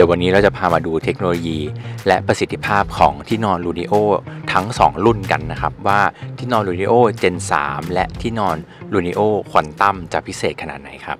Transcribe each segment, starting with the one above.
ดี๋ยววันนี้เราจะพามาดูเทคโนโลยี และประสิทธิภาพของที่นอน l u n i o ทั้ง 2 รุ่นกันนะครับ ว่าที่นอน l u n i o Gen 3และที่นอน l u n i o Quantum จะพิเศษขนาดไหนครับ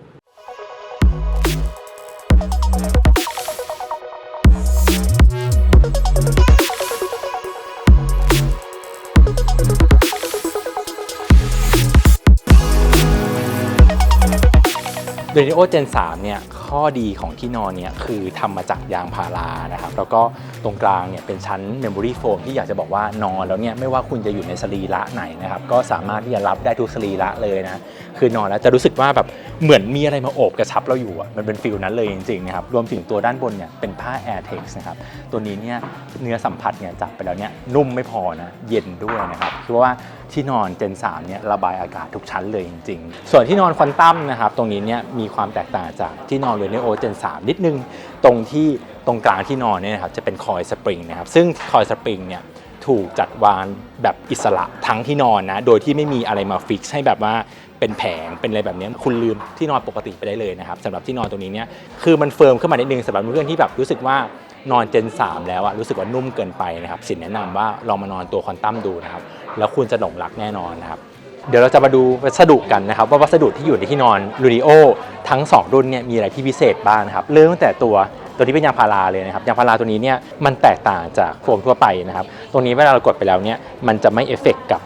เ e นิโอเจน3เนี่ย ข้อดีของที่นอนเนี่ยคือทำมาจากยางพารานะครับ แล้วก็ตรงกลางเนี่ยเป็นชั้นเมมโมรี่โฟมที่อยากจะบอกว่านอนแล้วเนี่ยไม่ว่าคุณจะอยู่ในสรีระไหนนะครับ ก็สามารถที่จะรับได้ทุกสรีระเลยนะ คือนอนแล้วจะรู้สึกว่าแบบเหมือนมีอะไรมาโอบกระชับเราอยู่อะมันเป็นฟิลนั้นเลยจริงๆนะครับรวมถึงตัวด้านบนเนี่ยเป็นผ้า Air Tex นะครับตัวนี้เนี่ยเนื้อสัมผัสเนี่ยจับไปแล้วเนี่ยนุ่มไม่พอนะเย็นด้วยนะครับคือว่า ที่นอนเจน3เนี่ยระบายอากาศทุกชั้นเลยจริง ๆ ส่วนที่นอนควอนตัมนะครับตรงนี้เนี่ยมีความแตกต่างจากที่นอนเรเนโอเจน3นิดนึง ตรงที่ตรงกลางที่นอนเนี่ยนะครับจะเป็นคอยสปริงนะครับซึ่งคอยสปริงเนี่ยถูกจัดวางแบบอิสระทั้งที่นอนนะ โดยที่ไม่มีอะไรมาฟิกให้แบบว่าเป็นแผงเป็นอะไรแบบนี้คุณลืมที่นอนปกติไปได้เลยนะครับสำหรับที่นอนตรงนี้เนี่ยคือมันเฟิร์มขึ้นมานิดนึงสำหรับเพื่อนๆที่แบบรู้สึกว่า นอนเจน 3 แล้วอะรู้สึกว่านุ่มเกินไปนะครับสินแนะนำว่าลองมานอนตัวคอนตัมดูนะครับ แล้วคุณจะหลงรักแน่นอนนะครับ เดี๋ยวเราจะมาดูวัสดุกันนะครับ ว่าวัสดุที่อยู่ในที่นอนลูดิโอทั้ง 2 รุ่นเนี่ยมีอะไรที่พิเศษบ้างนะครับ เริ่มตั้งแต่ตัวตัวที่เป็นยางพาราเลยนะครับยางพาราตัวนี้เนี่ยมันแตกต่างจากโฟมทั่วไปนะครับ ตรงนี้เวลาเรากดไปแล้วเนี่ยมันจะไม่เอฟเฟกต์กับ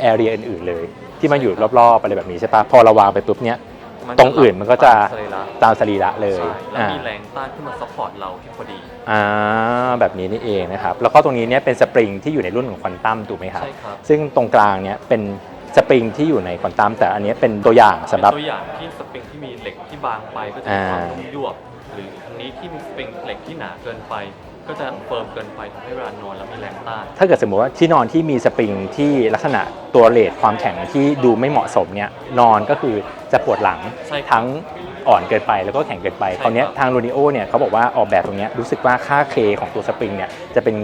แอเรียอื่นๆเลย ที่มันอยู่รอบๆอะไรแบบนี้ใช่ปะพอเราวางไปปุ๊บเนี่ย ตรงอื่นมันก็จะสรีระตามสรีระเลยใช่แล้วอ่ามีแรงต้านขึ้นมาซัพพอร์ตเราที่พอดี อ่าแบบนี้นี่เองนะครับ แล้วก็ตรงนี้เนี่ยเป็นสปริงที่อยู่ในรุ่นของควอนตัมถูกไหมครับ ใช่ครับซึ่งตรงกลางเนี่ยเป็นสปริงที่อยู่ในควอนตัมแต่อันนี้เป็นตัวอย่างสำหรับ เป็นตัวอย่างที่สปริงที่มีเหล็กที่บางไปก็จะมีอ่าความนุ่มยวบ หรืออันนี้ที่มีสปริงเหล็กที่หนาเกินไป ก็จะเฟิร์มเกินไปทำให้เวลานอนแล้วมีแรงต้าน ถ้าเกิดสมมติว่าที่นอนที่มีสปริงที่ลักษณะตัวเลทความแข็งที่ดูไม่เหมาะสมเนี่ยนอนก็คือจะปวดหลังใช่ครับทั้งอ่อนเกินไปแล้วก็แข็งเกินไปใช่คราวเนี้ยครับทางลูนิโอเนี่ยเขาบอกว่าออกแบบตรงเนี้ยรู้สึกว่าค่า K ของตัวสปริงเนี่ยจะเป็น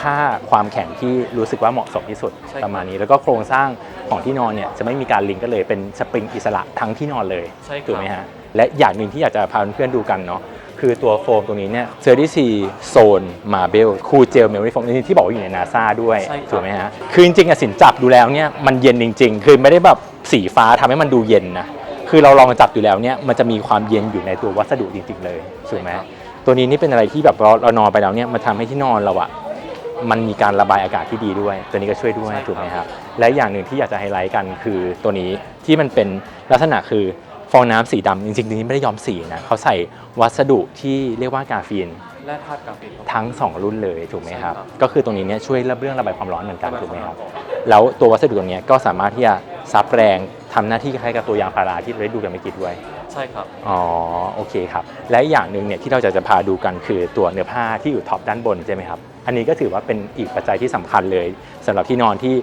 ค่าความแข็งที่รู้สึกว่าเหมาะสมที่สุดประมาณนี้ แล้วก็โครงสร้างของที่นอนเนี่ยจะไม่มีการลิงก์กันเลยเป็นสปริงอิสระทั้งที่นอนเลย ใช่คถูกรับไหมฮะ และอย่างหนึ่งที่อยากจะพาเพื่อนๆดูกันเนาะ คือตัวโฟมตรงนี้เนี่ยเซอร์ดิซีโซนมาเบลคูเจลเมมโมรี่โฟมที่บอกว่าอยู่ในนาซาด้วยใช่ครับ ถูกไหมฮะคือจริงๆอะสินจับดูแล้วเนี่ยมันเย็นจริง ๆ คือไม่ได้แบบสีฟ้าทำให้มันดูเย็นนะคือเราลองจับดูแล้วเนี่ยมันจะมีความเย็นอยู่ในตัววัสดุจริง ๆ เลยถูกไหมตัวนี้นี่เป็นอะไรที่แบบเราเรานอนไปแล้วเนี่ยมันทำให้ที่นอนเราอะ มันมีการระบายอากาศที่ดีด้วย ตัวนี้ก็ช่วยด้วยใช่ครับ ถูกไหมครับ และอย่างหนึ่งที่อยากจะไฮไลท์กันคือตัวนี้ที่มันเป็นลักษณะคือ ฟองน้ำสีดำจริงๆตัวนี้ไม่ได้ย้อมสีนะเขาใส่วัสดุที่เรียกว่ากาฟีนและธาตุกาเฟนเข้าไปทั้ง 2 รุ่นเลยถูกไหมครับใช่ครับ ก็คือตรงนี้เนี่ยช่วยเรื่องระบายความร้อนเหมือนกันระบายถูกไหมครับความร้อนแล้วตัววัสดุตรงเนี้ยก็สามารถที่จะซับแรงทำหน้าที่คล้ายๆกับตัวยางพาราที่เราได้ดูกันเมื่อกี้ด้วย ใช่ครับ อ๋อโอเคครับ และอีกอย่างหนึ่งเนี่ยที่เราจะจะพาดูกันคือตัวเนื้อผ้าที่อยู่ท็อปด้านบนใช่ไหมครับ อันนี้ก็ถือว่าเป็นอีกปัจจัยที่สำคัญเลยสำหรับที่นอนที่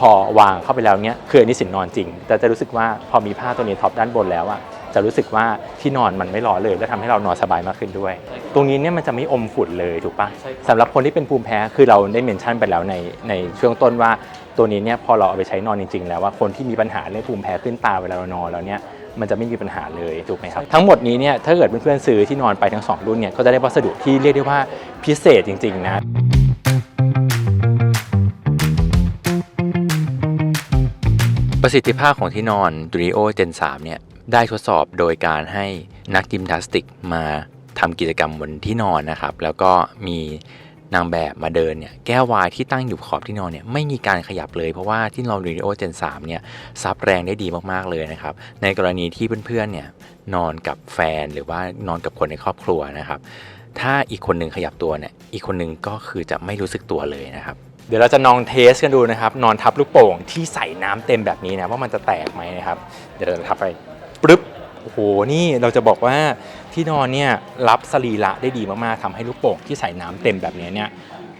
พอวางเข้าไปแล้วเนี่ยคืออันนี้สินนอนจริง แต่จะรู้สึกว่าพอมีผ้าตัวนี้ท็อปด้านบนแล้วอะจะรู้สึกว่าที่นอนมันไม่ร้อนเลย และทำให้เรานอนสบายมากขึ้นด้วยใช่ครับตรงนี้เนี่ยมันจะไม่อมฝุ่นเลยถูกปะใช่ครับสำหรับคนที่เป็นภูมิแพ้คือเราได้เมนชั่นไปแล้วในในช่วงต้นว่าตัวนี้เนี่ยพอเราเอาไปใช้นอนจริง ๆ แล้วว่าคนที่มีปัญหาเรื่องภูมิแพ้ขึ้นตาเวลาเรานอนแล้วเนี่ยมันจะไม่มีปัญหาเลยถูกไหมครับ ทั้งหมดนี้เนี่ยถ้าเกิดเพื่อนๆซื้อที่นอนไปทั้งสองรุ่นเนี่ยก็จะได้วัสดุที่เรียกได้ว่าพิเศษจริง ๆ นะ ประสิทธิภาพของที่นอน Durio Gen 3เนี่ยได้ทดสอบโดยการให้นักยิมนาสติกมาทำกิจกรรมบนที่นอนนะครับ แล้วก็มีนางแบบมาเดินเนี่ยแก้ววายที่ตั้งอยู่ขอบที่นอนเนี่ยไม่มีการขยับเลยเพราะว่าที่นอน Durio Gen 3เนี่ยซับแรงได้ดีมากๆเลยนะครับ ในกรณีที่เพื่อนๆเนี่ยนอนกับแฟนหรือว่านอนกับคนในครอบครัวนะครับ ถ้าอีกคนหนึ่งขยับตัวเนี่ยอีกคนหนึ่งก็คือจะไม่รู้สึกตัวเลยนะครับ เดี๋ยวเราจะลองเทสกันดูนะครับ นอนทับลูกโป่งที่ใส่น้ำเต็มแบบนี้นะว่ามันจะแตกไหมนะครับ เดี๋ยวเราจะทับไปปึ๊บโอ้โหนี่เราจะบอกว่าที่นอนเนี่ยรับสรีระได้ดีมากๆทำให้ลูกโป่งที่ใส่น้ำเต็มแบบนี้เนี่ย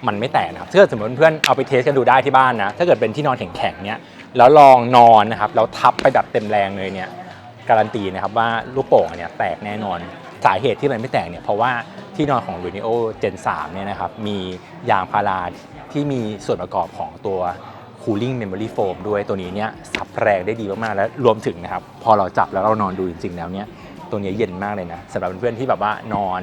มันไม่แตกนะครับถ้าเกิดสมมติเพื่อนเอาไปเทสกันดูได้ที่บ้านนะถ้าเกิดเป็นที่นอนแข็งๆเนี่ยแล้วลองนอนนะครับแล้วทับไปแบบเต็มแรงเลยเนี่ยการันตีนะครับว่าลูกโป่งอันเนี่ยแตกแน่นอน สาเหตุที่มันไม่แตกเนี่ยเพราะว่าที่นอนของ l u n i o Gen 3เนี่ยนะครับมียางพาราที่มีส่วนประกอบของตัว cooling memory foam ด้วยตัวนี้เนี่ยซับแรงได้ดีมากๆ และรวมถึงนะครับ พอเราจับแล้วเรานอนดูจริง ๆ แล้วเนี่ยตัวนี้เย็นมากเลยนะสำหรับเพื่อนๆที่แบบว่านอน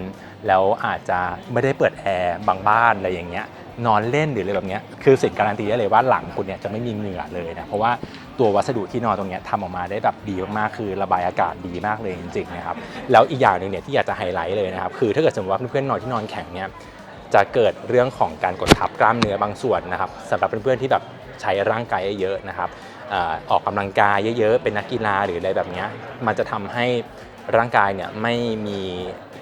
แล้วอาจจะไม่ได้เปิดแอร์บางบ้านอะไรอย่างเงี้ยนอนเล่นหรืออะไรแบบเนี้ยคือสิ่งการันตีได้เลยว่าหลังคุณเนี่ยจะไม่มีเหงื่อเลยนะเพราะว่า ตัววัสดุที่นอนตรงนี้ทำออกมาได้แบบดีมากๆคือระบายอากาศดีมากเลยจริงๆนะครับแล้วอีกอย่างหนึ่งเนี่ยที่อยากจะไฮไลท์เลยนะครับคือถ้าเกิดสมมติว่าเพื่อนๆนอนที่นอนแข็งเนี่ยจะเกิดเรื่องของการกดทับกล้ามเนื้อบางส่วนนะครับสำหรับเพื่อนๆที่แบบใช้ร่างกายเยอะๆนะครับออกกกำลังกายเยอะๆ เป็นนักกีฬาหรืออะไรแบบนี้มันจะทำให้ ร่างกายเนี่ยไม่มี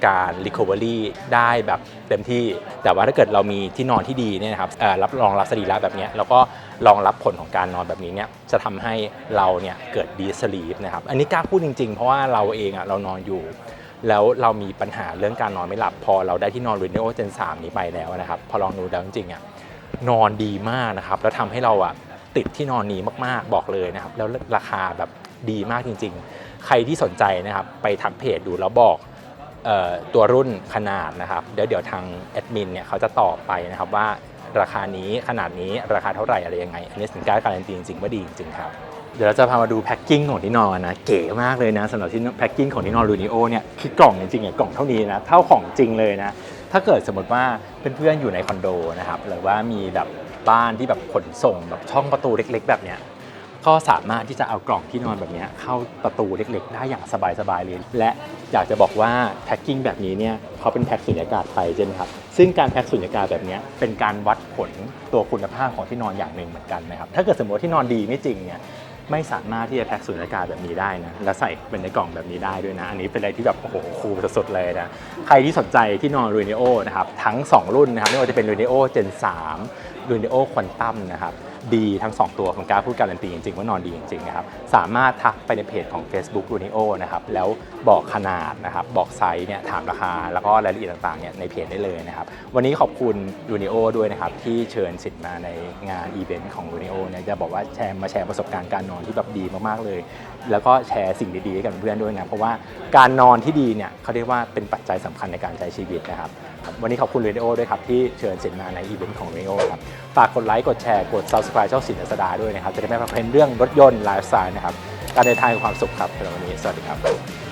การ recovery ได้แบบเต็มที่ แต่ว่าถ้าเกิดเรามีที่นอนที่ดีเนี่ยนะครับรับรองรับสรีระแบบนี้แล้วก็รองรับผลของการนอนแบบนี้เนี่ยจะทำให้เราเนี่ยเกิด deep sleep นะครับอันนี้กล้าพูดจริงๆ เพราะว่าเราเองอะเรานอนอยู่ แล้วเรามีปัญหาเรื่องการนอนไม่หลับ พอเราได้ที่นอนร r e n o Gen 3 นี้ไปแล้วนะครับ พอลองดูแล้วจริงๆอะนอนดีมากนะครับแล้วทำให้เราอะติดที่นอนนี้มากๆบอกเลยนะครับแล้วราคาแบบดีมากจริง ๆ ใครที่สนใจนะครับไปทักเพจดูแล้วบอกออตัวรุ่นขนาดนะครับ เดี๋ยวเดี๋ยวทางแอดมินเนี่ยเขาจะตอบไปนะครับว่าราคานี้ขนาดนี้ราคาเท่าไหร่อะไรยังไง อันนี้สินค้าการันตีจริงๆว่าดีจริงๆครับ เดี๋ยวเราจะพามาดูแพ็กกิ้งของที่นอนนะเก๋มากเลยนะสำหรับที่แพ็กกิ้งของที่นอนลูนิโอเนี่ยคือกล่องจริงๆเนี่ยกล่องเท่านี้นะเท่าของจริงเลยนะถ้าเกิดสมมติว่าเพื่อนๆอยู่ในคอนโดนะครับหรือว่ามีแบบบ้านที่แบบขนส่งแบบช่องประตูเล็ก ๆ แบบเนี้ย ก็สามารถที่จะเอากล่องที่นอนแบบนี้เข้าประตูเล็กๆ ได้อย่างสบายๆเลย และอยากจะบอกว่าแพ็คกิ้งแบบนี้เนี่ยเขาเป็นแพ็คสุญญากาศไปใช่ไหมครับ ซึ่งการแพ็คสุญญากาศแบบนี้เป็นการวัดผลตัวคุณภาพของที่นอนอย่างหนึ่งเหมือนกันนะครับ ถ้าเกิดสมมติว่าที่นอนดีไม่จริงเนี่ยไม่สามารถที่จะแพ็คสุญญากาศแบบนี้ได้นะ และใส่เป็นในกล่องแบบนี้ได้ด้วยนะ อันนี้เป็นอะไรที่แบบ โอ้โหคูลสุดๆเลยนะ ใครที่สนใจที่นอน r e n e o นะครับ ทั้ง 2 รุ่นนะครับ ไม่ว่าจะเป็น r e n e o Gen 3 r e n e o Quantum นะครับ ดีทั้ง 2 ตัวผมกล้าพูดการันตีจริงๆ ว่านอนดีจริงๆนะครับสามารถทักไปในเพจของ Facebook r u n i o นะครับแล้วบอกขนาดนะครับบอกไซส์เนี่ยถามราคา แล้วก็รายละเอียดต่างๆเนี่ยในเพจได้เลยนะครับวันนี้ขอบคุณ r u n i o ด้วยนะครับที่เชิญสิทธิ์มาในงานอีเวนต์ของ r u n i o เนี่ยจะบอกว่าแชร์มาแชร์ประสบการณ์การนอนที่แบบดีมากๆเลย แล้วก็แชร์สิ่งดีๆให้กับเพื่อนๆด้วยนะเพราะว่าการนอนที่ดีเนี่ยเขาเรียกว่าเป็นปัจจัยสำคัญในการใช้ชีวิตนะครับ วันนี้ขอบคุณเรดิโอด้วยครับ ที่เชิญสินมาในอีเวนต์ของเรดิโอครับ ฝากกดไลค์กดแชร์กด subscribe ช่องสินอัสดาด้วยนะครับ จะได้ไม่พลาดเรื่องรถยนต์ไลฟ์สไตล์นะครับการเดินทางความสุขครับสำหรับวันนี้สวัสดีครับ